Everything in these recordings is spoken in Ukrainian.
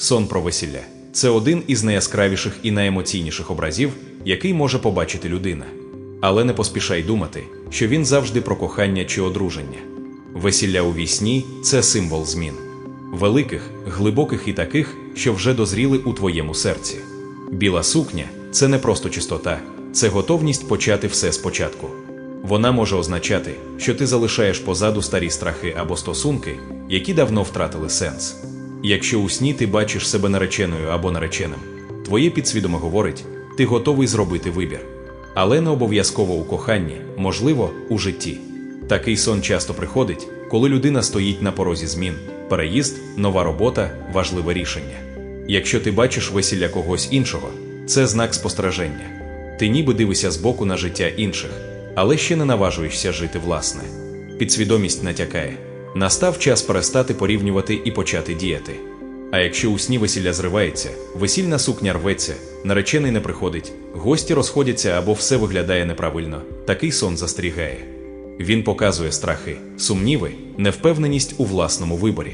Сон про весілля це один із найяскравіших і найемоційніших образів, який може побачити людина. Але не поспішай думати, що він завжди про кохання чи одруження. Весілля у вісні це символ змін. Великих, глибоких і таких, що вже дозріли у твоєму серці. Біла сукня це не просто чистота, це готовність почати все спочатку. Вона може означати, що ти залишаєш позаду старі страхи або стосунки, які давно втратили сенс. Якщо у сні ти бачиш себе нареченою або нареченим, твоє підсвідоме говорить, ти готовий зробити вибір. Але не обов'язково у коханні, можливо, у житті. Такий сон часто приходить, коли людина стоїть на порозі змін, переїзд, нова робота, важливе рішення. Якщо ти бачиш весілля когось іншого, це знак спостереження. Ти ніби дивишся збоку на життя інших, але ще не наважуєшся жити власне. Підсвідомість натякає. Настав час перестати порівнювати і почати діяти. А якщо у сні весілля зривається, весільна сукня рветься, наречений не приходить, гості розходяться або все виглядає неправильно, такий сон застерігає. Він показує страхи, сумніви, невпевненість у власному виборі.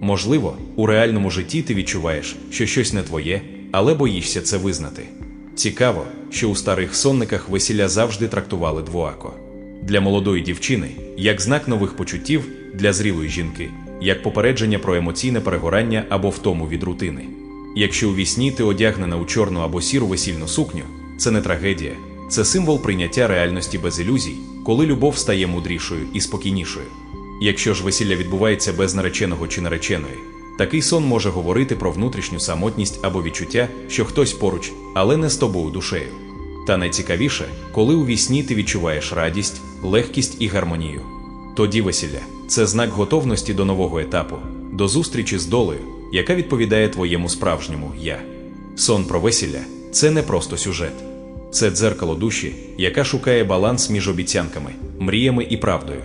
Можливо, у реальному житті ти відчуваєш, що щось не твоє, але боїшся це визнати. Цікаво, що у старих сонниках весілля завжди трактували двоако. Для молодої дівчини як знак нових почуттів, для зрілої жінки, як попередження про емоційне перегорання або втому від рутини. Якщо у вісні ти одягнена у чорну або сіру весільну сукню, це не трагедія, це символ прийняття реальності без ілюзій, коли любов стає мудрішою і спокійнішою. Якщо ж весілля відбувається без нареченого чи нареченої, такий сон може говорити про внутрішню самотність або відчуття, що хтось поруч, але не з тобою душею. Та найцікавіше, коли у вісні ти відчуваєш радість, легкість і гармонію. Тоді весілля це знак готовності до нового етапу, до зустрічі з долею, яка відповідає твоєму справжньому я. Сон про весілля це не просто сюжет, це дзеркало душі, яка шукає баланс між обіцянками, мріями і правдою.